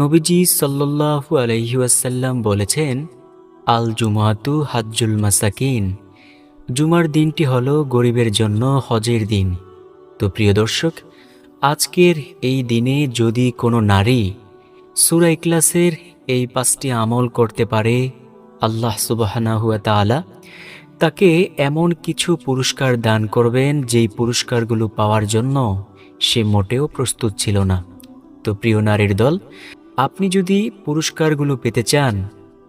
নবীজি সাল্লাল্লাহু আলহিউসাল্লাম বলেছেন, আল জুমাতু হাজ্জুল মাসাকিন। জুমার দিনটি হল গরিবের জন্য হজের দিন। তো প্রিয় দর্শক, আজকের এই দিনে যদি কোনো নারী সুরা ইকলাসের এই পাঁচটি আমল করতে পারে, আল্লাহ সুবাহানাহুয়া তাআলা তাকে এমন কিছু পুরস্কার দান করবেন যেই পুরস্কারগুলো পাওয়ার জন্য সে মোটেও প্রস্তুত ছিল না। তো প্রিয় নারীর দল আপনি যদি পুরস্কারগুলো পেতে চান,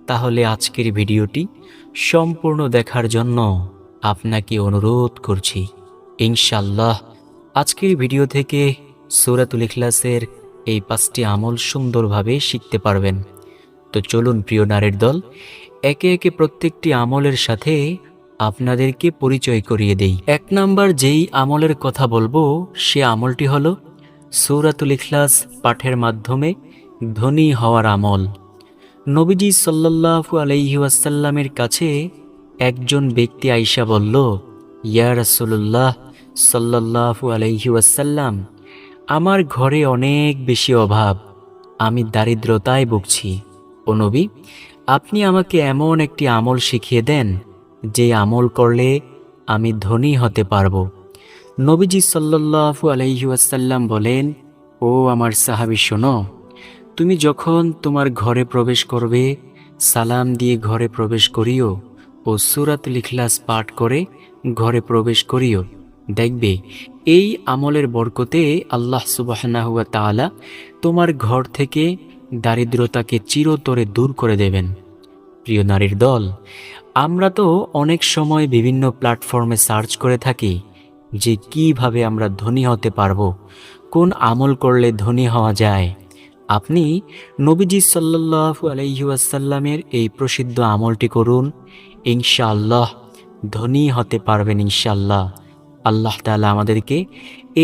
তাহলে আজকের ভিডিওটি সম্পূর্ণ দেখার জন্য আপনাকে অনুরোধ করছি। ইনশাল্লাহ আজকের ভিডিও থেকে সৌরাতুল ইখলাসের এই পাঁচটি আমল সুন্দরভাবে শিখতে পারবেন। তো চলুন, প্রিয় নারীর দল, একে একে প্রত্যেকটি আমলের সাথে আপনাদেরকে পরিচয় করিয়ে দেই। এক নাম্বার যেই আমলের কথা বলব, সে আমলটি হলো সৌরাতুল ইখলাস পাঠের মাধ্যমে ধনী হওয়ার আমল। নবীজি সাল্লাল্লাহু আলাইহি ওয়াসাল্লামের কাছে একজন ব্যক্তি আইসা বলল, ইয়া রাসূলুল্লাহ সাল্লাল্লাহু আলাইহি ওয়াসাল্লাম, আমার ঘরে অনেক বেশি অভাব, আমি দারিদ্রতায় ভুগছি। ও নবী, আপনি আমাকে এমন একটি আমল শিখিয়ে দেন, যে আমল করলে আমি ধনী হতে পারব। নবীজি সাল্লাল্লাহু আলাইহি ওয়াসাল্লাম বলেন, ও আমার সাহাবি, শোনো তুমি যখন তোমার ঘরে প্রবেশ করবে, সালাম দিয়ে ঘরে প্রবেশ করিও ও সুরাত লিখলাস পাঠ করে ঘরে প্রবেশ করিও। দেখবে, এই আমলের বরকতে আল্লাহ সুবাহানাহুয়া তাআলা তোমার ঘর থেকে দারিদ্রতাকে চিরতরে দূর করে দেবেন। প্রিয় নারীর দল, আমরা তো অনেক সময় বিভিন্ন প্ল্যাটফর্মে সার্চ করে থাকি যে কীভাবে আমরা ধনী হতে পারব, কোন আমল করলে ধনী হওয়া যায় আপনি নবীজি সাল্লাল্লাহু আলাইহি ওয়াসাল্লামের এই প্রসিদ্ধ আমলটি করুন। ইনশাআল্লাহ ধনী হতে পারবেন ইনশাআল্লাহ। আল্লাহ তালা আমাদেরকে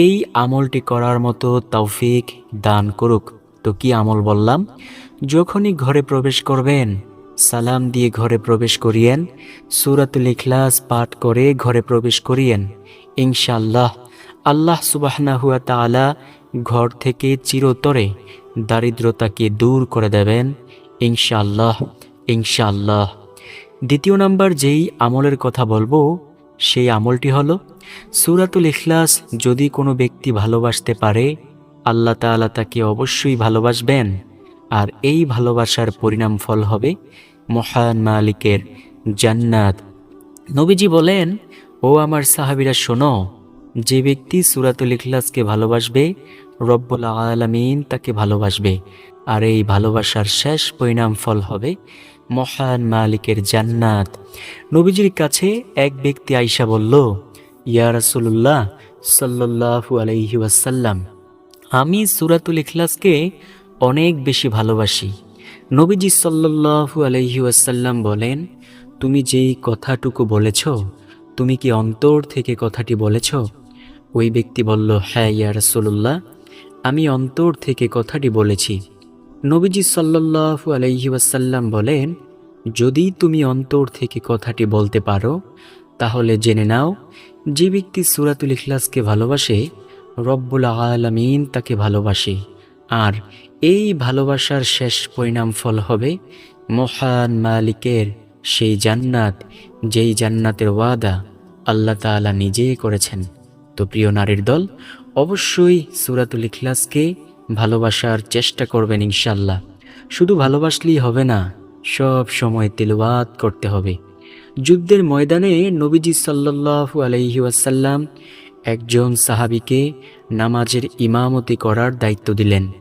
এই আমলটি করার মতো তৌফিক দান করুক। তো কি আমল বললাম? যখনই ঘরে প্রবেশ করবেন, সালাম দিয়ে ঘরে প্রবেশ করিয়েন, সুরাতুল ইখলাস পাঠ করে ঘরে প্রবেশ করিয়েন, ইনশাআল্লাহ আল্লাহ সুবাহনাহুয়া তাআলা ঘর থেকে চিরতরে দারিদ্রতাকে দূর করে দেবেন, ইনশাআল্লাহ ইনশাআল্লাহ। দ্বিতীয় নাম্বার যেই আমলের কথা বলব, সেই আমলটি হলো, সুরাতুল ইখলাস যদি কোনো ব্যক্তি ভালোবাসতে পারে, আল্লাহ তাআলা তাকে অবশ্যই ভালোবাসবেন। আর এই ভালোবাসার পরিণাম ফল হবে মহান মালিকের জান্নাত। নবীজি বলেন, ও আমার সাহাবিরা শোনো, যে ব্যক্তি সুরাতুল ইখলাসকে ভালোবাসবে রব্বুল আলামিন তাকে ভালোবাসবে। আর এই ভালোবাসার শেষ পরিণাম ফল হবে মহান মালিকের জান্নাত। নবীজির কাছে এক ব্যক্তি আইসা বলল, ইয়া রাসূলুল্লাহ সাল্লাল্লাহু আলাইহি ওয়াসাল্লাম, আমি সুরাতুল ইখলাসকে অনেক বেশি ভালোবাসি। নবীজি সাল্লাল্লাহু আলাইহি ওয়াসাল্লাম বলেন, তুমি যেই কথাটুকু বলেছ, তুমি কি অন্তর থেকে কথাটি বলেছ? ওই ব্যক্তি বলল হ্যাঁ ইয়া রাসূলুল্লাহ আমি অন্তর থেকে কথাটি বলেছি। নবীজি সাল্লাল্লাহু আলাইহি ওয়াসাল্লাম বলেন, যদি তুমি অন্তর থেকে কথাটি বলতে পারো, তাহলে জেনে নাও, যে ব্যক্তি সুরাতুল ইখলাসকে ভালোবাসে, রব্বুল আলামিন তাকে ভালোবাসে। আর এই ভালোবাসার শেষ পরিণাম ফল হবে মহান মালিকের সেই জান্নাত, যেই জান্নাতের ওয়াদা আল্লাহ তাআলা নিজেই করেছেন। তো প্রিয় নারীর দল অবশ্যই সুরাতুল ইখলাসকে ভালোবাসার চেষ্টা করবেন ইনশাল্লাহ শুধু ভালোবাসলেই হবে না, সব সময় তেলবাদ করতে হবে। যুদ্ধের ময়দানে নবীজি সাল্লাল্লাহু আলাইহি ওয়াসাল্লাম একজন সাহাবীকে নামাজের ইমামতি করার দায়িত্ব দিলেন।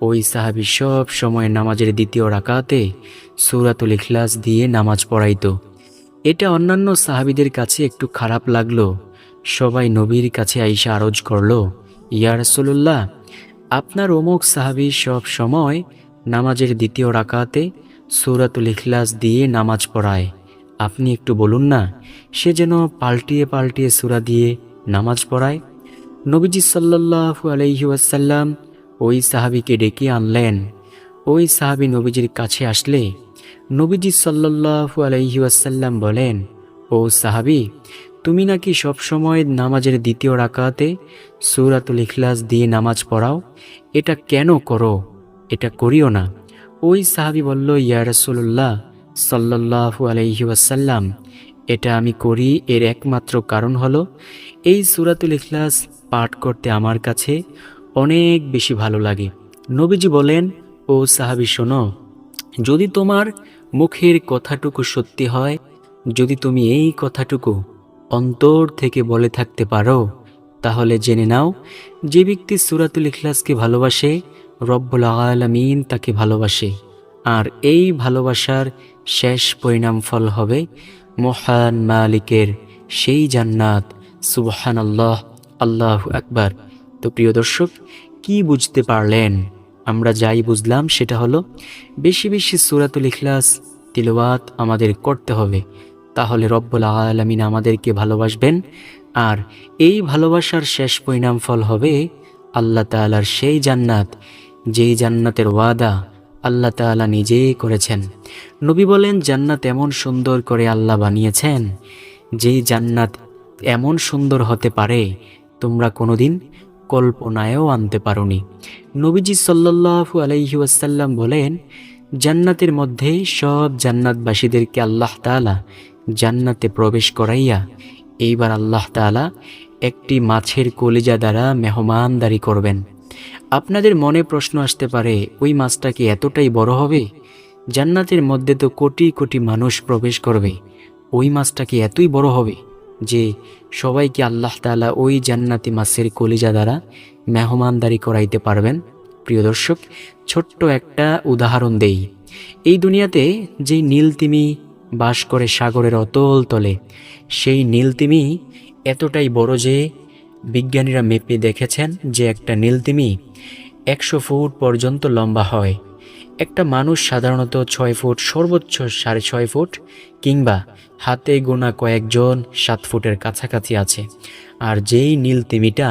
ওই সাহাবী সব সময় নামাজের দ্বিতীয় রাকাতে সুরাতুল ইখলাস দিয়ে নামাজ পড়াইত। এটা অন্যান্য সাহাবীদের কাছে একটু খারাপ লাগল। সবাই নবীর কাছে আইসা আরজ করল, ইয়া রাসূলুল্লাহ, আপনার অমুক সাহাবী সব সময় নামাজের দ্বিতীয় রাকাতে সূরাতুল ইখলাস দিয়ে নামাজ পড়ায়। আপনি একটু বলুন না, সে যেন পাল্টিয়ে পাল্টিয়ে সুরা দিয়ে নামাজ পড়ায়? নবীজি সাল্লাল্লাহু আলাইহি ওয়াসাল্লাম ওই সাহাবীকে ডেকে আনলেন। ওই সাহাবী নবীজির কাছে আসলে নবীজি আলাইহি ওয়াসাল্লাম বলেন, ও সাহাবী তুমি নাকি সবসময় নামাজের দ্বিতীয় রাকাতে সূরাতুল ইখলাস দিয়ে নামাজ পড়াও? এটা কেন করো? এটা করিও না। ওই সাহাবি বলল, ইয়া রাসূলুল্লাহ সাল্লাল্লাহু আলাইহি ওয়াসাল্লাম, এটা আমি করি, এর একমাত্র কারণ হলো এই সুরাতুল ইখলাস পাঠ করতে আমার কাছে অনেক বেশি ভালো লাগে। নবীজি বলেন, ও সাহাবি, শোনো, যদি তোমার মুখের কথাটুকু সত্যি হয়, যদি তুমি এই কথাটুকু অন্তর থেকে বলে থাকতে পারো, তাহলে জেনে নাও, যে ব্যক্তি সুরাতুল ইখলাসকে ভালোবাসে, রব্বুল আলামিন তাকে ভালোবাসে। আর এই ভালোবাসার শেষ পরিণাম ফল হবে মহান মালিকের সেই জান্নাত। সুবহান আল্লাহ আল্লাহ আকবার। তো প্রিয় দর্শক, কি বুঝতে পারলেন? আমরা যাই বুঝলাম, সেটা হলো, বেশি বেশি সুরাতুল ইখলাস তিলওয়াত আমাদের করতে হবে। তাহলে রব্বুল আলমিন আমাদেরকে ভালোবাসবেন। আর এই ভালোবাসার শেষ পরিণাম ফল হবে আল্লাহ তাআলার সেই জান্নাত, যেই জান্নাতের ওয়াদা আল্লাহ তাআলা নিজেই করেছেন। নবী বলেন, জান্নাত এমন সুন্দর করে আল্লাহ বানিয়েছেন, যেই জান্নাত এমন সুন্দর হতে পারে, তোমরা কোনোদিন কল্পনায়ও আনতে পারোনি। নবীজি সাল্লাল্লাহু আলাইহি ওয়াসাল্লাম বলেন, জান্নাতের মধ্যে সব জান্নাতবাসীদেরকে আল্লাহ তাআলা জান্নাতে প্রবেশ করাইয়া এইবার আল্লাহ তাআলা একটি মাছের কলিজা দ্বারা মেহমানদারি করবেন। আপনাদের মনে প্রশ্ন আসতে পারে, ওই মাছটা কি এতটাই বড় হবে? জান্নাতের মধ্যে তো কোটি কোটি মানুষ প্রবেশ করবে। ওই মাছটা কি এতই বড় হবে যে সবাইকে আল্লাহ তাআলা ওই জান্নাতি মাছের কলিজা দ্বারা মেহমানদারি করাইতে পারবেন? প্রিয় দর্শক, ছোট্ট একটা উদাহরণ দেই। এই দুনিয়াতে যেই নীল তিমি বাস করে সাগরের অতল তলে। সেই নীলতিমি এতটাই বড় যে বিজ্ঞানীরা মেপে দেখেছেন যে একটা নীলতিমি একশো ফুট পর্যন্ত লম্বা হয়। একটা মানুষ সাধারণত ছয় ফুট, সর্বোচ্চ সাড়ে ছয় ফুট কিংবা হাতে গোনা কয়েকজন সাত ফুটের কাছাকাছি আছে। আর যেই নীলতিমিটা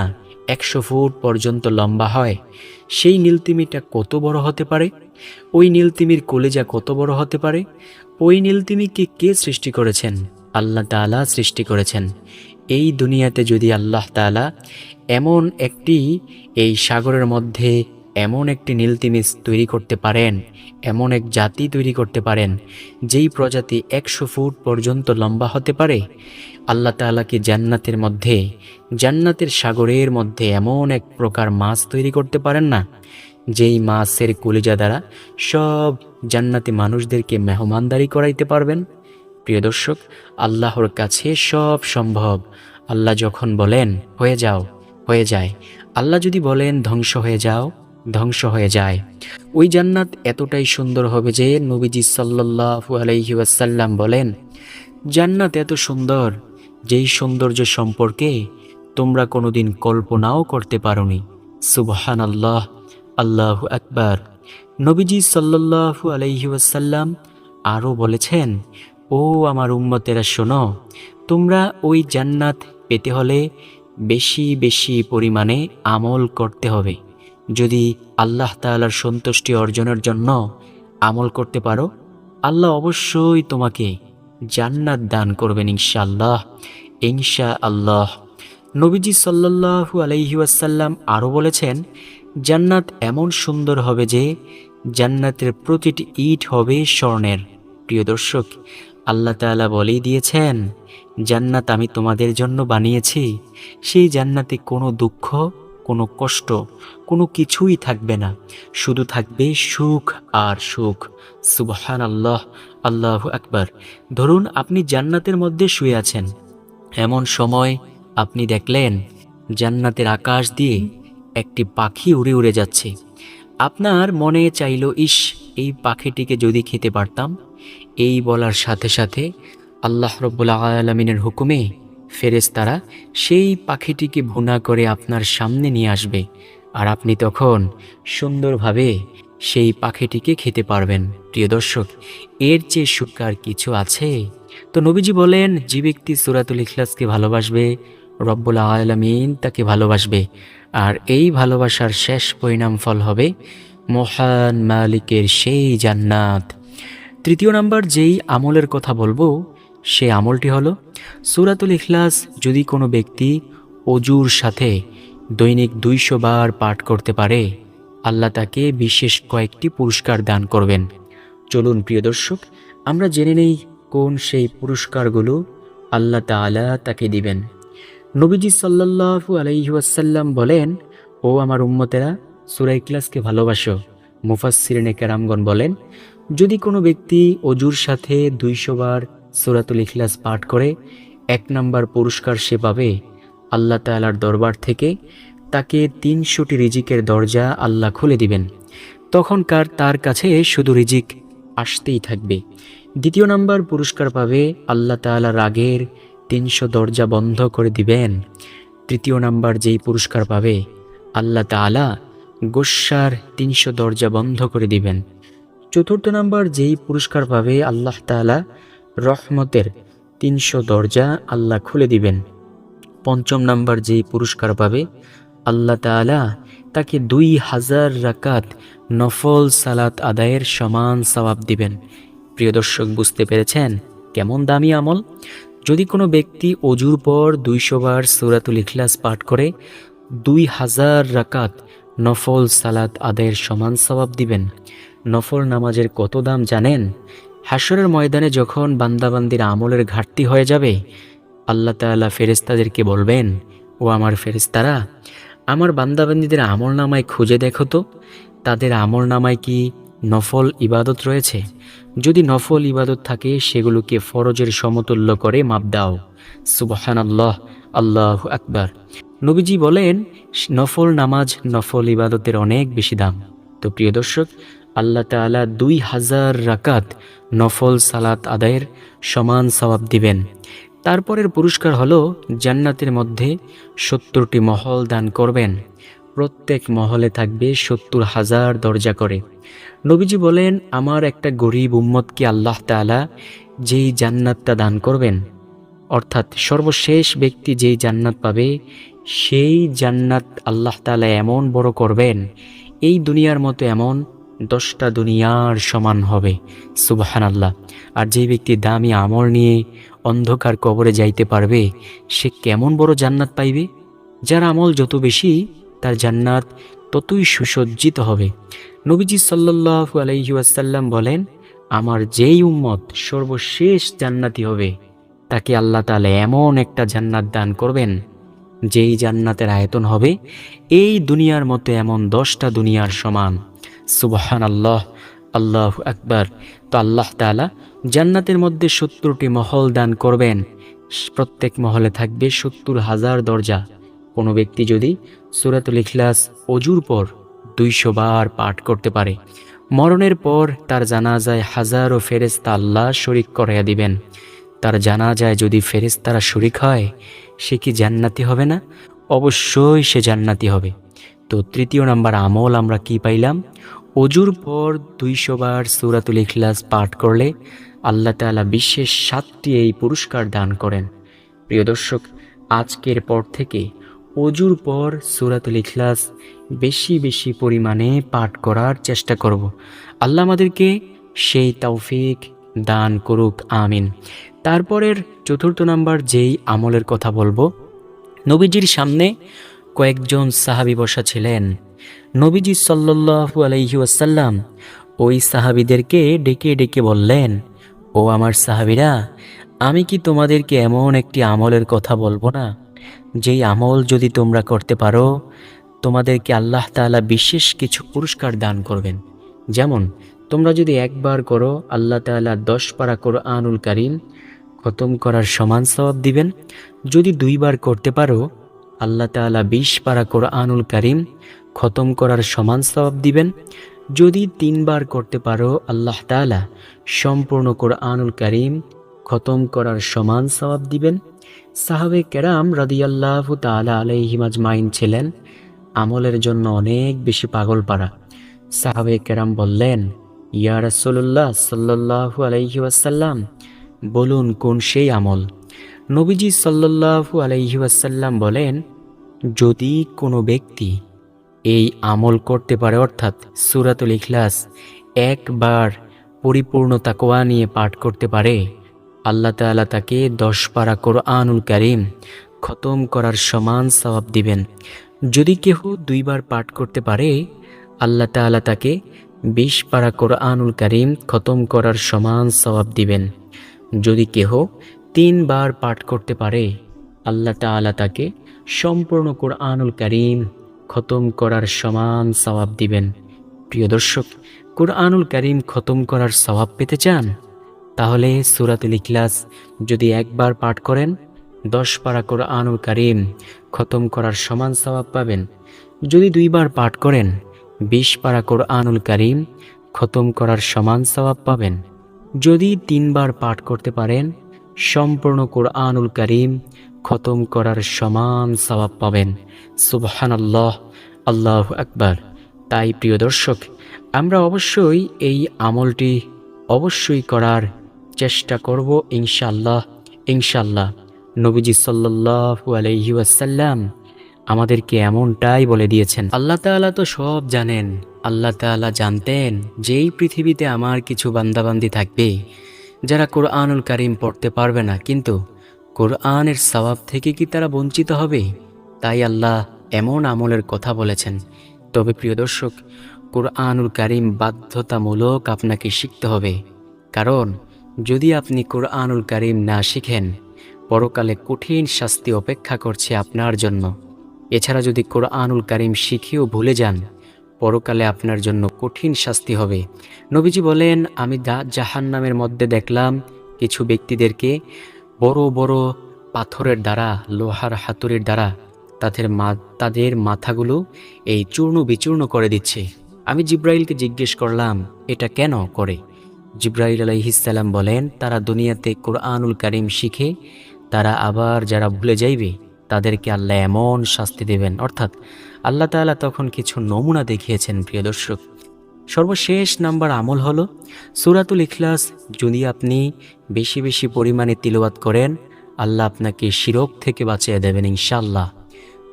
একশো ফুট পর্যন্ত লম্বা হয়, সেই নীলতিমিটা কত বড় হতে পারে? ওই নীলতিমির কলেজা কত বড় হতে পারে? ওই নীলতিমিকে কে সৃষ্টি করেছেন? আল্লাহ তাআলা সৃষ্টি করেছেন। এই দুনিয়াতে যদি আল্লাহ তাআলা এমন একটি, এই সাগরের মধ্যে এমন একটি নীলতিমি তৈরি করতে পারেন, এমন এক জাতি তৈরি করতে পারেন, যেই প্রজাতি একশো ফুট পর্যন্ত লম্বা হতে পারে, আল্লাহ তাআলা কি জান্নাতের মধ্যে, জান্নাতের সাগরের মধ্যে এমন এক প্রকার মাছ তৈরি করতে পারেন না? যেই মাছের কলিজা দ্বারা সব জান্নাতি মানুষদেরকে মেহমানদারি করাইতে পারবেন। প্রিয় দর্শক, আল্লাহর কাছে সব সম্ভব। আল্লাহ যখন বলেন, হয়ে যাও, হয়ে যায়। আল্লাহ যদি বলেন, ধ্বংস হয়ে যাও, ধ্বংস হয়ে যায়। ওই জান্নাত এতটাই সুন্দর হবে যে নবীজি সাল্লাল্লাহু আলাইহি ওয়াসাল্লাম বলেন, জান্নাত এত সুন্দর, যেই সৌন্দর্য সম্পর্কে তোমরা কোনোদিন কল্পনাও করতে পারোনি। সুবহান আল্লাহ আল্লাহ আকবার। নবীজি সাল্লাল্লাহু আলাইহি ওয়াসাল্লাম আরও বলেছেন, ও আমার উম্মতেরা, শোনো, তোমরা ওই জান্নাত পেতে হলে বেশি বেশি পরিমাণে আমল করতে হবে। যদি আল্লাহ তাআলার সন্তুষ্টি অর্জনের জন্য আমল করতে পারো, আল্লাহ অবশ্যই তোমাকে জান্নাত দান করবেন ইনশাআল্লাহ ইনশা আল্লাহ নবীজি সাল্লাল্লাহু আলাইহি ওয়াসাল্লাম আরও বলেছেন জান্নাত এমন সুন্দর হবে যে জান্নাতের প্রতিটি ইট হবে স্বর্ণের। প্রিয় দর্শক, আল্লাহ তাআলা বলেই দিয়েছেন, জান্নাত আমি তোমাদের জন্য বানিয়েছি। সেই জান্নাতে কোনো দুঃখ, কোনো কষ্ট, কোনো কিছুই থাকবে না। শুধু থাকবে সুখ আর সুখ। সুবহান আল্লাহ আল্লাহ আকবার। ধরুন আপনি জান্নাতের মধ্যে শুয়ে আছেন। এমন সময় আপনি দেখলেন, জান্নাতের আকাশ দিয়ে একটি পাখি উড়ে উড়ে যাচ্ছে। আপনার মনে চাইল, ইস, এই পাখিটিকে যদি খেতে পারতাম? এই বলার সাথে সাথে আল্লাহ রব্বুল আলমিনের হুকুমে ফেরেশতারা সেই পাখিটিকে ভুনা করে আপনার সামনে নিয়ে আসবে আর আপনি তখন সুন্দরভাবে সেই পাখিটিকে খেতে পারবেন। প্রিয় দর্শক, এর চেয়ে সুখ কিছু আছে। তো নবীজি বলেন, যে ব্যক্তি সুরাতুল ইখলাসকে ভালোবাসবে রব্বুল আলমিন তাকে ভালোবাসবে। আর এই ভালোবাসার শেষ পরিণাম ফল হবে মহান মালিকের সেই জান্নাত। তৃতীয় নাম্বার, যেই আমলের কথা বলব, সে আমলটি হলো সুরাতুল ইখলাস, যদি কোনো ব্যক্তি অজুর সাথে দৈনিক দুইশো বার পাঠ করতে পারে, আল্লাহ তাকে বিশেষ কয়েকটি পুরস্কার দান করবেন। চলুন প্রিয় দর্শক, আমরা জেনে নেই কোন সেই পুরস্কারগুলো আল্লাহ তাআলা তাকে দিবেন। নবীজি সাল্লাল্লাহু আলাইহি ওয়াসাল্লাম বলেন, ও আমার উম্মতেরা সুরাই ক্লাসকে ভালোবাসো। মুফাসসিরিনে কেরামগণ বলেন, যদি কোনো ব্যক্তি অজুর সাথে দুইশো বার সূরাতুল ইখলাস পাঠ করে, এক নাম্বার পুরস্কার সে পাবে আল্লাহ তাআলার দরবার থেকে। তাকে তিনশোটি রিজিকের দরজা আল্লাহ খুলে দিবেন। তখনকার তার কাছে শুধু রিজিক আসতেই থাকবে। দ্বিতীয় নাম্বার পুরস্কার পাবে আল্লাহ তাআলা রাগের তিনশো দরজা বন্ধ করে দিবেন। তৃতীয় নাম্বার যেই পুরস্কার পাবে, আল্লাহ তাআলা গোস্বার তিনশো দরজা বন্ধ করে দিবেন। চতুর্থ নাম্বার যেই পুরস্কার পাবে, আল্লাহ তাআলা রহমতের তিনশো দরজা আল্লাহ খুলে দিবেন। পঞ্চম নাম্বার যেই পুরস্কার পাবে, আল্লাহ তাআলা তাকে দুই হাজার রাকাত নফল সালাত আদায়ের সমান সওয়াব দিবেন। প্রিয় দর্শক, বুঝতে পেরেছেন কেমন দামি আমল? যদি কোনো ব্যক্তি অজুর পর দুইশো বার সুরাতুল ইখলাস পাঠ করে, দুই হাজার রাকাত নফল সালাত আদায়ের সমান সওয়াব দিবেন। নফল নামাজের কত দাম জানেন? হাসরের ময়দানে যখন বান্দাবান্দির আমলের ঘাটতি হয়ে যাবে, আল্লাহ তাআলা ফেরেস্তাদেরকে বলবেন, ও আমার ফেরেস্তারা আমার বান্দাবান্দিদের আমল নামায় খুঁজে দেখো তো। তাদের আমল নামায় কি নফল ইবাদত রয়েছে? যদি নফল ইবাদত থাকে, সেগুলোকে ফরজের সমতুল্য করে মাপ দাও। সুবহান আল্লাহ আল্লাহ আকবার। নবীজি বলেন, নফল নামাজ নফল ইবাদতের অনেক বেশি দাম। তো প্রিয় দর্শক, আল্লাহ তাআলা দুই হাজার রাকাত নফল সালাত আদায়ের সমান সওয়াব দিবেন। তারপরের পুরস্কার হলো জান্নাতের মধ্যে সত্তরটি মহল দান করবেন। প্রত্যেক মহলে থাকবে সত্তর হাজার দরজা করে। নবীজি বলেন, আমার একটা গরিব উম্মতকে আল্লাহ তাআলা যেই জান্নাতটা দান করবেন, অর্থাৎ সর্বশেষ ব্যক্তি যেই জান্নাত পাবে, সেই জান্নাত আল্লাহ তাআলা এমন বড় করবেন, এই দুনিয়ার মতো এমন দশটা দুনিয়ার সমান হবে। সুবাহান আল্লাহ আর যে ব্যক্তি দামি আমল নিয়ে অন্ধকার কবরে যাইতে পারবে, সে কেমন বড় জান্নাত পাইবে? যার আমল যত বেশি তার জান্নাত ততই সুসজ্জিত হবে। নবীজি সাল্লাল্লাহু আলাইহি ওয়াসাল্লাম বলেন, আমার যেই উম্মত সর্বশেষ জান্নাতি হবে, তাকে আল্লাহ তাআলা এমন একটা জান্নাত দান করবেন, যেই জান্নাতের আয়তন হবে এই দুনিয়ার মতো এমন দশটা দুনিয়ার সমান। সুবহান আল্লাহ আল্লাহ আকবার। তো আল্লাহ তাআলা জান্নাতের মধ্যে সত্তরটি মহল দান করবেন। প্রত্যেক মহলে থাকবে সত্তর হাজার দরজা। কোনো ব্যক্তি যদি সুরাতুল ইখলাস অজুর পর দুইশো বার পাঠ করতে পারে, মরণের পর তার জানাজায় হাজারো ফেরেস্তা আল্লাহ শরিক করাইয়া দিবেন। তার জানাজায় যদি ফেরেস্তারা শরিক হয়, সে কি জান্নাতি হবে না? অবশ্যই সে জান্নাতি হবে। তো তৃতীয় নাম্বার আমল আমরা কি পাইলাম? অজুর পর দুইশো বার সুরাতুল ইখলাস পাঠ করলে আল্লাহ তাআলা বিশেষ সাতটি এই পুরস্কার দান করেন। প্রিয় দর্শক, আজকের পর থেকে অজুর পর সুরাতুল ইখলাস বেশি বেশি পরিমাণে পাঠ করার চেষ্টা করব। আল্লাহ আমাদেরকে সেই তৌফিক দান করুক, আমিন। তারপরের চতুর্থ নাম্বার যেই আমলের কথা বলব, নবীজির সামনে কয়েকজন সাহাবী বসা ছিলেন। নবীজি সাল্লাল্লাহু আলাইহি ওয়াসাল্লাম ওই সাহাবীদেরকে ডেকে ডেকে বললেন, ও আমার সাহাবিরা, আমি কি তোমাদেরকে এমন একটি আমলের কথা বলব না? যেই আমল যদি তোমরা করতে পারো, তোমাদেরকে আল্লাহ তাআলা বিশেষ কিছু পুরস্কার দান করবেন। যেমন, তোমরা যদি একবার করো, আল্লাহ তাআলা দশ পারা করো আনুল কারিম খতম করার সমান সওয়াব দিবেন। যদি দুইবার করতে পারো, আল্লাহ তাআলা বিশ পারা কোরআনুল কারিম খতম করার সমান সওয়াব দিবেন। যদি তিনবার করতে পারো, আল্লাহ তাআলা সম্পূর্ণ কোরআনুল কারিম খতম করার সমান সওয়াব দিবেন। সাহাবে কেরাম রাদিয়াল্লাহু তাআলা আলাইহিম আজমাইন ছিলেন। আমলের জন্য অনেক বেশি পাগল পারা সাহাবে কেরাম বললেন, ইয়া রাসূলুল্লাহ সাল্লাল্লাহু আলাইহি ওয়াসাল্লাম, বলুন কোন সেই আমল? নবীজি সাল্লাল্লাহু আলাইহি ওয়াসাল্লাম বলেন, যদি কোনো ব্যক্তি এই আমল করতে পারে, অর্থাৎ সুরাতুল ইখলাস একবার পরিপূর্ণ তাকওয়া নিয়ে পাঠ করতে পারে আল্লাহ তাআলা তাকে দশ পারা কোরআনুল কারীম খতম করার সমান সওয়াব দিবেন। যদি কেহ দুইবার পাঠ করতে পারে, আল্লাহ তাআলা তাকে বিশ পারা কোরআনুল কারিম খতম করার সমান সওয়াব দিবেন। যদি কেহ তিনবার পাঠ করতে পারে, আল্লাহ তাআলা তাকে সম্পূর্ণ কোরআনুল কারিম খতম করার সমান সওয়াব দিবেন। প্রিয় দর্শক, কোরআনুল কারিম খতম করার সওয়াব পেতে চান? তাহলে সুরাতুল ইখলাস যদি একবার পাঠ করেন, দশ পারা কোরআনুল কারিম খতম করার সমান স্বভাব পাবেন। যদি দুইবার পাঠ করেন, বিশ পারা কোরআনুল কারিম খতম করার সমান স্বভাব পাবেন। যদি তিনবার পাঠ করতে পারেন, সম্পূর্ণ কোরআনুল কারিম খতম করার সমান স্বভাব পাবেন। সুবহানাল্লাহ, আল্লাহ আকবার। তাই প্রিয় দর্শক, আমরা অবশ্যই এই আমলটি অবশ্যই করার চেষ্টা করব ইনশাল্লাহ ইনশাল্লাহ নবীজি সাল্লাল্লাহু আলাইহি ওয়াসাল্লাম আমাদেরকে এমনটাই বলে দিয়েছেন, আল্লাহ তাআলা তো সব জানেন, আল্লাহ তাআলা জানতেন যেই পৃথিবীতে আমার কিছু বান্দাবান্দি থাকবে, যারা কোরআনুল কারিম পড়তে পারবে না। কিন্তু কোরআনের সওয়াব থেকে কি তারা বঞ্চিত হবে? তাই আল্লাহ এমন আমলের কথা বলেছেন। তবে প্রিয় দর্শক, কোরআনুল কারিম বাধ্যতামূলক আপনাকে শিখতে হবে। কারণ যদি আপনি কোরআনুল কারিম না শিখেন, পরকালে কঠিন শাস্তি অপেক্ষা করছে আপনার জন্য। এছাড়া যদি কোরআনুল কারিম শিখেও ভুলে যান, পরকালে আপনার জন্য কঠিন শাস্তি হবে। নবীজি বলেন, আমি দা জাহান নামের মধ্যে দেখলাম, কিছু ব্যক্তিদেরকে বড় বড় পাথরের দ্বারা, লোহার হাতুড়ির দ্বারা তাদের মা, তাদের মাথাগুলো এই চূর্ণ বিচূর্ণ করে দিচ্ছে। আমি জিব্রাইলকে জিজ্ঞেস করলাম, এটা কেন করে? জিব্রাইল আলাইহিসাল্লাম বলেন, তারা দুনিয়াতে কোরআনুল কারিম শিখে, তারা আবার যারা ভুলে যাইবে, তাদেরকে আল্লাহ এমন শাস্তি দেবেন। অর্থাৎ আল্লাহ তাআলা তখন কিছু নমুনা দেখিয়েছেন, প্রিয় দর্শক। সর্বশেষ নাম্বার আমল হলো, সুরাতুল ইখলাস, যদি আপনি বেশি বেশি পরিমাণে তিলওয়াত করেন, আল্লাহ আপনাকে শিরক থেকে বাঁচিয়ে দেবেন ইনশাল্লাহ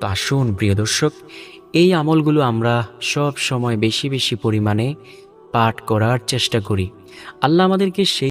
তো আসুন, প্রিয় দর্শক, এই আমলগুলো আমরা সব সময় বেশি বেশি পরিমাণে পাঠ করার চেষ্টা করি। আল্লাহ আমাদেরকে সেই